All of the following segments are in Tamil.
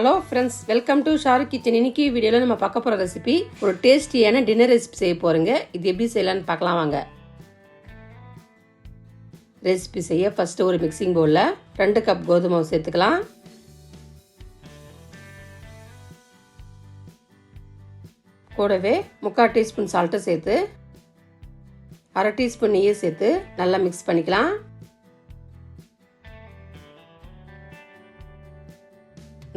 Hello friends welcome to Sharu kitchen இன்னைக்கு வீடியோவில் நம்ம பார்க்க போகிற ரெசிபி ஒரு டேஸ்டியான டின்னர் ரெசிபி செய்ய போகிறோங்க இது எப்படி செய்யலான்னு பார்க்கலாம் வாங்க. ரெசிபி செய்ய ஃபஸ்ட்டு ஒரு மிக்சிங் பவுலில் ரெண்டு கப் கோதுமை மாவு சேர்த்துக்கலாம். கூடவே முக்கால் டீஸ்பூன் சால்ட்டும் சேர்த்து அரை டீஸ்பூன் நெய்யை சேர்த்து நல்லா மிக்ஸ் பண்ணிக்கலாம்.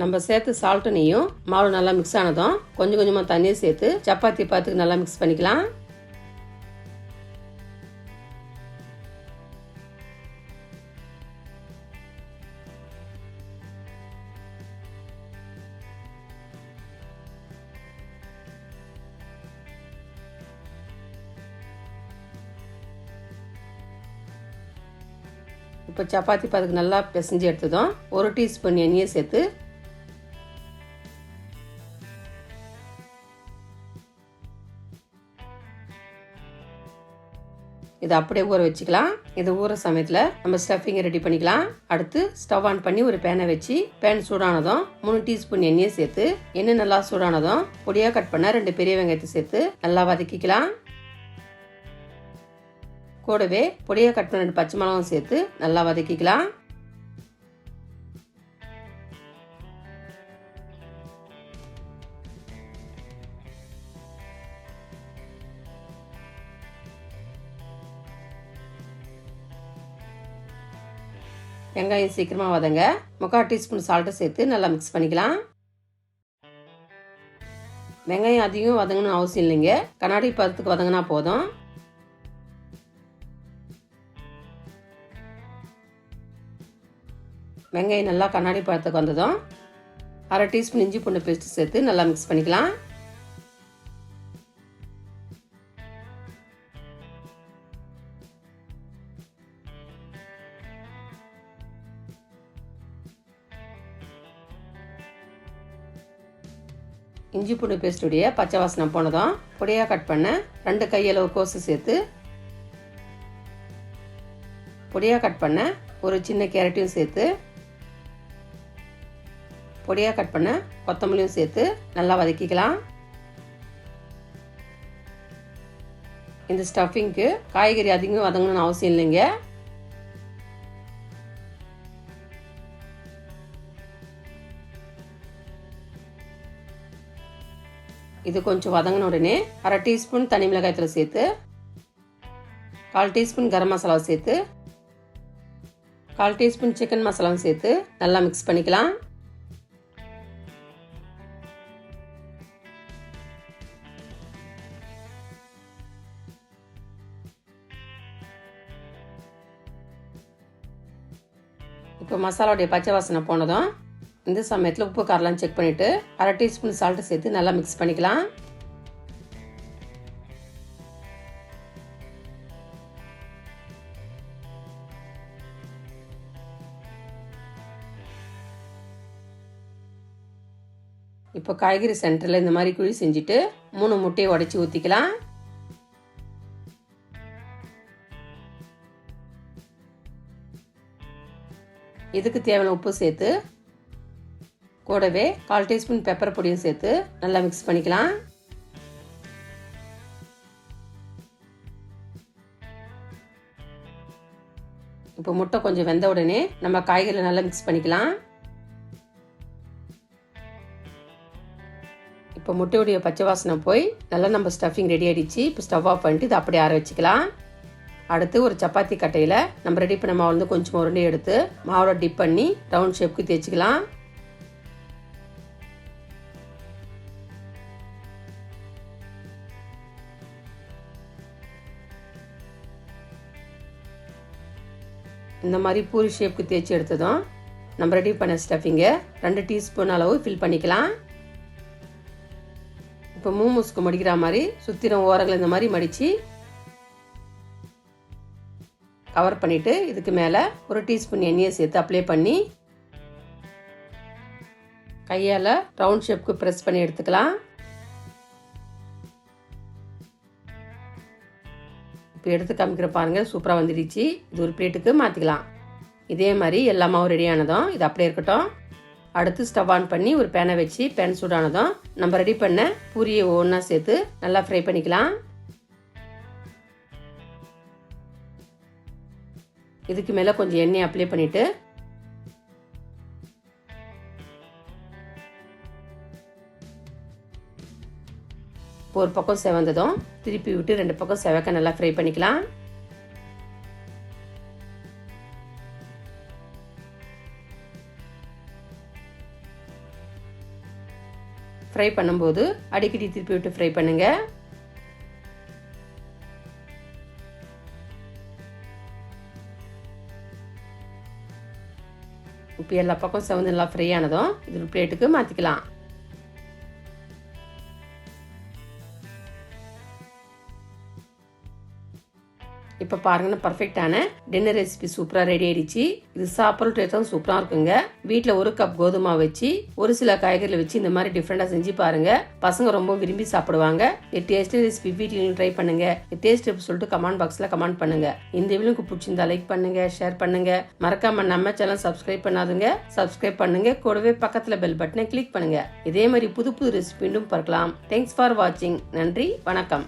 நம்ம சேர்த்து சால்ட்டுனையும் நெய்யும் மாவு நல்லா மிக்ஸ் ஆனதும் கொஞ்சம் கொஞ்சமாக தண்ணியை சேர்த்து சப்பாத்தி பாத்துக்கு நல்லா மிக்ஸ் பண்ணிக்கலாம். இப்போ சப்பாத்தி பாத்துக்கு நல்லா பிசைஞ்சு எடுத்ததும் ஒரு டீஸ்பூன் எண்ணெயை சேர்த்து இதை அப்படியே ஊற வச்சுக்கலாம். இது ஊற சமயத்தில் நம்ம ஸ்டஃபிங் ரெடி பண்ணிக்கலாம். அடுத்து ஸ்டவ் ஆன் பண்ணி ஒரு பேனை வச்சு பேன் சூடானதும் மூணு டீஸ்பூன் எண்ணெயை சேர்த்து எண்ணெய் நல்லா சூடானதும் பொடியாக கட் பண்ண ரெண்டு பெரிய வெங்காயத்தை சேர்த்து நல்லா வதக்கிக்கலாம். கூடவே பொடியாக கட் பண்ண ரெண்டு பச்சை மிளகாவும் சேர்த்து நல்லா வதக்கிக்கலாம். வெங்காயம் சீக்கிரமாக வதங்க. முக்கால் டீஸ்பூன் சால்ட்டை சேர்த்து நல்லா மிக்ஸ் பண்ணிக்கலாம். வெங்காயம் அதிகம் வதங்கணும்னு அவசியம் இல்லைங்க. கண்ணாடி பதத்துக்கு வதங்கினா போதும். வெங்காயம் நல்லா கண்ணாடி பழத்துக்கு வந்ததும் அரை டீஸ்பூன் இஞ்சி பூண்டு பேஸ்ட் சேர்த்து நல்லா மிக்ஸ் பண்ணிக்கலாம். இஞ்சி பூண்டு பேஸ்டுடைய பச்சை வாசனை போனதும் பொடியாக கட் பண்ண ரெண்டு கையளவு கோசு சேர்த்து பொடியாக கட் பண்ண ஒரு சின்ன கேரட்டையும் சேர்த்து பொடியாக கட் பண்ண கொத்தமல்லியும் சேர்த்து நல்லா வதக்கிக்கலாம். இந்த ஸ்டஃபிங்க்கு காய்கறி அதிகம் வதங்கணும்னு அவசியம் இல்லைங்க. இது கொஞ்சம் வதங்கின உடனே அரை டீஸ்பூன் தனி மிளகாயத்தில் சேர்த்து கால் டீஸ்பூன் கரம் மசாலாவை சேர்த்து கால் டீஸ்பூன் சிக்கன் மசாலாவும் சேர்த்து நல்லா மிக்ஸ் பண்ணிக்கலாம். இப்போ மசாலாவுடைய பச்சை வாசனை போனதும் இந்த சமயத்தில் உப்பு காரெலாம் செக் பண்ணிவிட்டு அரை டீஸ்பூன் சால்ட்டு சேர்த்து நல்லா மிக்ஸ் பண்ணிக்கலாம். இப்போ காய்கறி சென்டரில் இந்த மாதிரி குழி செஞ்சுட்டு மூணு முட்டையை உடச்சி ஊற்றிக்கலாம் இதுக்கு தேவையான உப்பு சேர்த்து கூடவே கால் டீஸ்பூன் பெப்பர் பொடியும் சேர்த்து நல்லா மிக்ஸ் பண்ணிக்கலாம். இப்போ முட்டை கொஞ்சம் வெந்த உடனே நம்ம காய்கறியில் நல்லா மிக்ஸ் பண்ணிக்கலாம். இப்போ முட்டையுடைய பச்சை வாசனை போய் நல்லா நம்ம ஸ்டஃபிங் ரெடி ஆகிடுச்சு இப்போ ஸ்டவ் ஆஃப் பண்ணிட்டு இதை அப்படியே ஆற வச்சுக்கலாம். அடுத்து ஒரு சப்பாத்தி கட்டையில் நம்ம ரெடி பண்ண மாவு வந்து கொஞ்சம் உருண்டை எடுத்து மாவோட டிப் பண்ணி ரவுண்ட் ஷேப்புக்கு தேய்ச்சிக்கலாம். இந்த மாதிரி பூரி ஷேப்புக்கு தேய்ச்சி எடுத்ததும் நம்ம ரெடி பண்ண ஸ்டஃபிங்கை ரெண்டு டீஸ்பூன் அளவு ஃபில் பண்ணிக்கலாம். இப்போ மூமூஸ்க்கு மடிக்கிற மாதிரி சுத்திரம் ஓரங்கள் இந்த மாதிரி மடித்து கவர் பண்ணிவிட்டு இதுக்கு மேலே ஒரு டீஸ்பூன் எண்ணெயை சேர்த்து அப்ளை பண்ணி கையால் ரவுண்ட் ஷேப்புக்கு ப்ரெஸ் பண்ணி எடுத்துக்கலாம். இப்போ எடுத்து காமிக்கிற பாருங்கள் சூப்பராக வந்துடுச்சு. இது ஒரு பிளேட்டுக்கு மாற்றிக்கலாம் இதே மாதிரி எல்லா மாவும் இது அப்படியே இருக்கட்டும். அடுத்து ஸ்டவ் ஆன் பண்ணி ஒரு பேனை வச்சு பேன் சூடானதும் நம்ம ரெடி பண்ண பூரியை ஒவ்வொன்றா சேர்த்து நல்லா ஃப்ரை பண்ணிக்கலாம். இதுக்கு மேலே கொஞ்சம் எண்ணெய் அப்ளை பண்ணிவிட்டு ஒரு பக்கம் செவந்ததும் திருப்பி விட்டு ரெண்டு பக்கம் செவக்க நல்லா ஃப்ரை பண்ணிக்கலாம். ஃப்ரை பண்ணும்போது அடிக்கடி திருப்பி விட்டு ஃப்ரை பண்ணுங்க. இப்போ எல்லா பக்கம் செவந்து நல்லா ஃப்ரை ஆனதும் இது பிளேட்டுக்கு மாற்றிக்கலாம் இப்போ பாருங்கன்னா பர்ஃபெக்டான டின்னர் ரெசிபி சூப்பராக ரெடி ஆயிடுச்சு. இது சாப்பிட்ற டேஸ்டும் சூப்பராக இருக்குங்க. வீட்டில் ஒரு கப் கோதுமை வச்சு ஒரு சில காய்கறிகளை வச்சு இந்த மாதிரி டிஃப்ரெண்டாக செஞ்சு பாருங்க. பசங்க ரொம்ப விரும்பி சாப்பிடுவாங்க. இந்த டேஸ்ட் ரெசிபி வீட்டில் ட்ரை பண்ணுங்க. டேஸ்ட் சொல்லிட்டு கமெண்ட் பாக்ஸில் கமெண்ட் பண்ணுங்க. இந்த வீடியோக்கு பிடிச்சிருந்தா லைக் பண்ணுங்க ஷேர் பண்ணுங்க. மறக்காம நம்ம சேனல் சப்ஸ்கிரைப் பண்ணாதுங்க. சப்ஸ்கிரைப் பண்ணுங்க. கூடவே பக்கத்தில் பெல் பட்டனை கிளிக் பண்ணுங்க. இதே மாதிரி புது புது ரெசிபி மீண்டும் பார்க்கலாம். தேங்க்ஸ் ஃபார் வாட்சிங் நன்றி வணக்கம்.